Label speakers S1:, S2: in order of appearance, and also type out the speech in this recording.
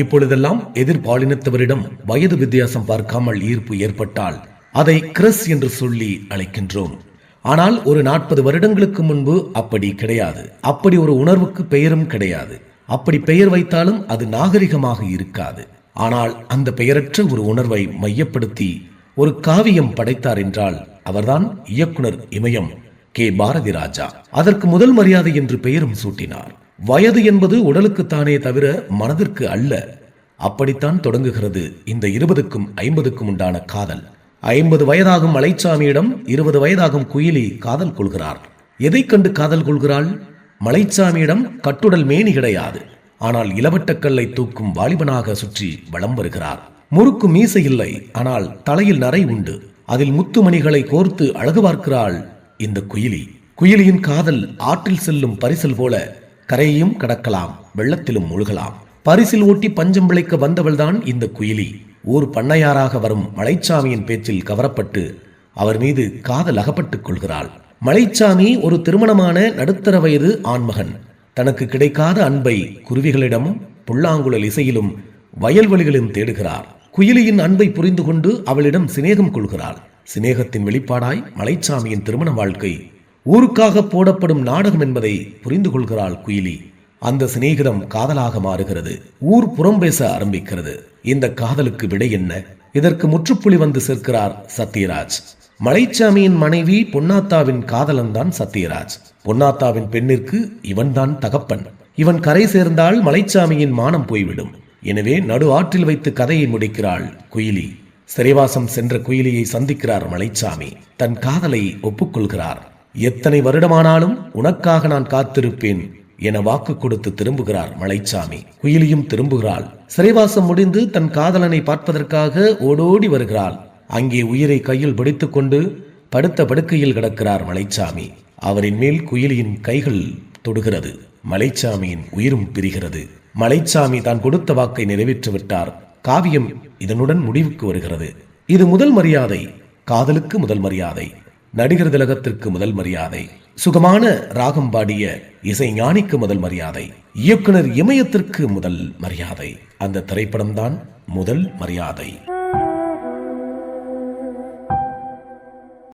S1: இப்பொழுதெல்லாம் எதிர்பாலினத்தவரிடம் வயது வித்தியாசம் பார்க்காமல் ஈர்ப்பு ஏற்பட்டால் அதை கிரஸ் என்று சொல்லி அழைக்கின்றோம். ஆனால் ஒரு நாற்பது வருடங்களுக்கு முன்பு அப்படி கிடையாது. அப்படி ஒரு உணர்வுக்கு பெயரும் கிடையாது. அப்படி பெயர் வைத்தாலும் அது நாகரிகமாக இருக்காது. ஆனால் அந்த பெயரற்ற ஒரு உணர்வை மையப்படுத்தி ஒரு காவியம் படைத்தார் என்றால் அவர்தான் இயக்குனர் இமயம் கே. பாரதி ராஜா. அதற்கு முதல் மரியாதை என்று பெயரும் சூட்டினார். வயது என்பது உடலுக்குத்தானே தவிர மனதிற்கு அல்ல. அப்படித்தான் தொடங்குகிறது இந்த இருபதுக்கும் ஐம்பதுக்கும் உண்டான காதல். ஐம்பது வயதாகும் மலைச்சாமியிடம் இருபது வயதாகும் குயிலி காதல் கொள்கிறார். எதைக் கண்டு காதல் கொள்கிறாள்? மலைச்சாமியிடம் கட்டுடல் மேனி கிடையாது. ஆனால் இளவட்டக்கல்லை தூக்கும் வாலிபனாக சுற்றி வலம் வருகிறார். முறுக்கு மீசை இல்லை ஆனால் தலையில் நரை உண்டு. அதில் முத்துமணிகளை கோர்த்து அழகு பார்க்கிறாள் இந்த குயிலி. குயிலியின் காதல் ஆற்றில் செல்லும் பரிசல் போல கரையையும் கடக்கலாம் வெள்ளத்திலும் முழுகலாம். பரிசில் ஓட்டி பஞ்சம் விளைக்க வந்தவள்தான் இந்த குயிலி. ஊர் பண்ணையாராக வரும் மலைச்சாமியின் பேச்சில் கவரப்பட்டு அவர் மீது காதல் அகப்பட்டுக் கொள்கிறாள். மலைச்சாமி ஒரு திருமணமான நடுத்தர வயது ஆண்மகன். தனக்கு கிடைக்காத அன்பை குருவிகளிடமும் புல்லாங்குழல் இசையிலும் வயல்வெளிகளிலும் தேடுகிறார். குயிலியின் அன்பை புரிந்து கொண்டு அவளிடம் சிநேகம் கொள்கிறாள். சிநேகத்தின் வெளிப்பாடாய் மலைச்சாமியின் திருமண வாழ்க்கை ஊருக்காக போடப்படும் நாடகம் என்பதை புரிந்து கொள்கிறாள் குயிலி. அந்த சிநேகிதம் காதலாக மாறுகிறது. ஊர் புறம் பேச ஆரம்பிக்கிறது. இந்த காதலுக்கு விடை என்ன? இதற்கு முற்றுப்புள்ளி வந்து சேர்க்கிறார் சத்யராஜ். மலைச்சாமியின் மனைவி பொன்னாத்தாவின் காதலன் தான் சத்யராஜ். பொன்னாத்தாவின் பெண்ணிற்கு இவன்தான் தகப்பன். இவன் கரை சேர்ந்தால் மலைச்சாமியின் மானம் போய்விடும். எனவே நடு ஆற்றில் வைத்து கதையை முடிக்கிறாள் குயிலி. சிறைவாசம் சென்ற குயிலியை சந்திக்கிறார் மலைச்சாமி. தன் காதலை ஒப்புக்கொள்கிறார். எத்தனை வருடமானாலும் உனக்காக நான் காத்திருப்பேன் என வாக்கு கொடுத்து திரும்புகிறார் மலைச்சாமி. குயிலியும் திரும்புகிறாள். சிறைவாசம் முடிந்து தன் காதலனை பார்ப்பதற்காக ஓடோடி வருகிறாள். அங்கே உயிரை கையில் பிடித்துக்கொண்டு படுத்த படுக்கையில் கிடக்கிறார் மலைச்சாமி. அவரின் மேல் குயிலியின் கைகள் தொடுகிறது. மலைச்சாமியின் உயிரும் பிரிகிறது. மலைச்சாமி தான் கொடுத்த வாக்கை நிறைவேற்றி விட்டார். காவியம் இதனுடன் முடிவுக்கு வருகிறது. இது முதல் மரியாதை. காதலுக்கு முதல் மரியாதை. நடிகர் திலகத்திற்கு முதல் மரியாதை சுகமான ராகம் பாடிய இசை ஞானிக்கு முதல் மரியாதை இயக்குனர் இமயத்திற்கு முதல் மரியாதை. அந்த திரைப்படம்தான் முதல் மரியாதை.